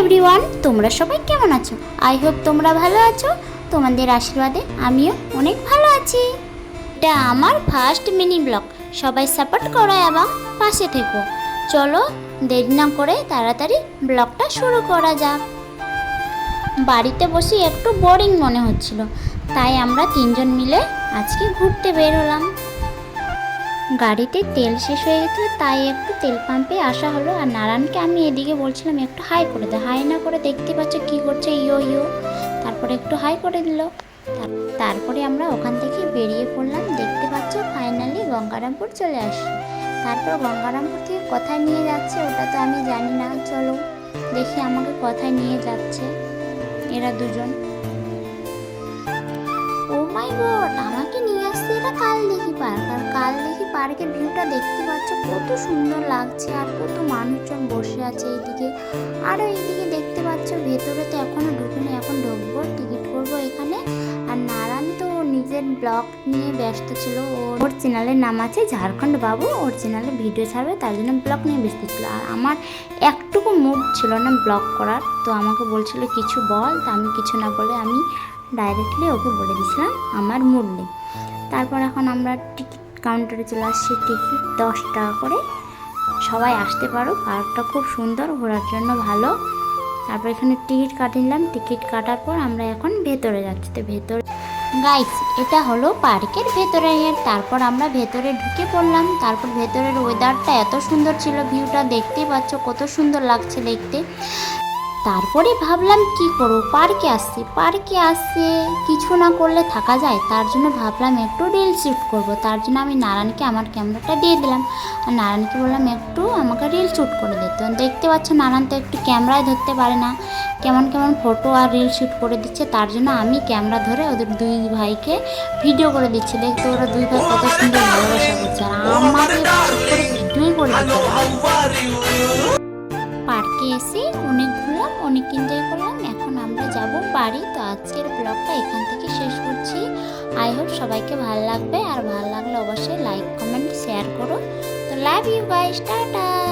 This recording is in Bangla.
এভরিওয়ান তোমরা সবাই কেমন আছো? আই হোপ তোমরা ভালো আছো। তোমাদের আশীর্বাদে আমিও অনেক ভালো আছি। এটা আমার ফার্স্ট মিনি ব্লগ সবাই সাপোর্ট করো এবং পাশে থেকো। চলো, দেরি না করে তাড়াতাড়ি ব্লগটা শুরু করা যাক। বাড়িতে বসে একটু বোরিং মনে হচ্ছিল। তাই আমরা তিনজন মিলে আজকে ঘুরতে বের হলাম। গাড়িতে তেল শেষ হয়ে গেছিল তাই একটু তেল পাম্পে আসা হলো। আর নারায়ণকে আমি এদিকে বলছিলাম, একটু হাই করে দে। হাই না করে দেখতে পাচ্ছ কি করছে, ইয়ো ইয়ো। তারপরে একটু হাই করে দিল। তার- তারপরে আমরা ওখান থেকে বেরিয়ে পড়লাম। দেখতে পাচ্ছ ফাইনালি গঙ্গারামপুর চলে আসি তারপর গঙ্গারামপুর থেকে কোথায় নিয়ে যাচ্ছে ওটা তো আমি জানি না। চলো দেখি আমাকে কোথায় নিয়ে যাচ্ছে এরা দুজন। ও মাই গড আমাকে নিয়ে এটা কাল দেখি পার্ক, আর কাল দেখি পার্কের ভিউটা দেখতে পাচ্ছ, কত সুন্দর লাগছে, আর কত মানুষজন বসে আছে এইদিকে। আরও এইদিকে দেখতে পাচ্ছ, ভেতরে তো এখনও ঢুকিনি এখন ঢুকবো, টিকিট করব এখানে। আর নারায়ণ তো নিজের ব্লগ নিয়ে ব্যস্ত ছিল ওর চ্যানেলের নাম আছে ঝাড়খণ্ড বাবু, ওর চ্যানেলে ভিডিও ছাড়বে, তার জন্য ব্লগ নিয়ে ব্যস্ত ছিল। আর আমার একটুকু মুড ছিল না ব্লগ করার, তো আমাকে বলছিল, কিছু বল, তা আমি কিছু না বলে আমি ডাইরেক্টলি ওকে বলে দিয়েছিলাম, আমার মুড নেই। তারপর এখন আমরা টিকিট কাউন্টারে চলে আসছি টিকিট দশ টাকা করে। সবাই আসতে পারো পার্কটা খুব সুন্দর, ঘোরার জন্য ভালো। তারপর এখানে টিকিট কাটে নিলাম টিকিট কাটার পর আমরা এখন ভেতরে যাচ্ছি। তো ভেতরে গাইস এটা হলো পার্কের ভেতরে। তারপর আমরা ভেতরে ঢুকে পড়লাম। তারপর ভেতরের ওয়েদারটা এত সুন্দর ছিল ভিউটা দেখতেই পাচ্ছ, কত সুন্দর লাগছে দেখতে। তারপরে ভাবলাম, কি করব? পার্কে আসছি, পার্কে আসছে কিছু না করলে থাকা যায়। তার জন্য ভাবলাম একটু রিল শ্যুট করব। তার জন্য আমি নারায়ণকে আমার ক্যামেরাটা দিয়ে দিলাম। আর নারায়ণকে বললাম, একটু আমাকে রিল শ্যুট করে দিতে দেখতে পাচ্ছ নারায়ণ তো একটু ক্যামেরায় ধরতে পারে না। কেমন কেমন ফটো আর রিল শ্যুট করে দিচ্ছে, তার জন্য আমি ক্যামেরা ধরে ওদের দুই ভাইকে ভিডিও করে দিচ্ছি। দেখতে ওরা দুই ভাই কত সুন্দর ভালোবাসা করছে। আর আমাকে ভিডিওই করে দিচ্ছে। পার্কে এসে অনেক ঘুরলাম অনেক এনজয় করলাম এখন আমরা যাব বাড়ি। তো আজকের ব্লগটা এখান থেকে শেষ করছি। আই হোপ সবাইকে ভালো লাগবে। আর ভালো লাগলে অবশ্যই লাইক কমেন্ট শেয়ার করো। তো লাভ ইউ গাইস টাটা!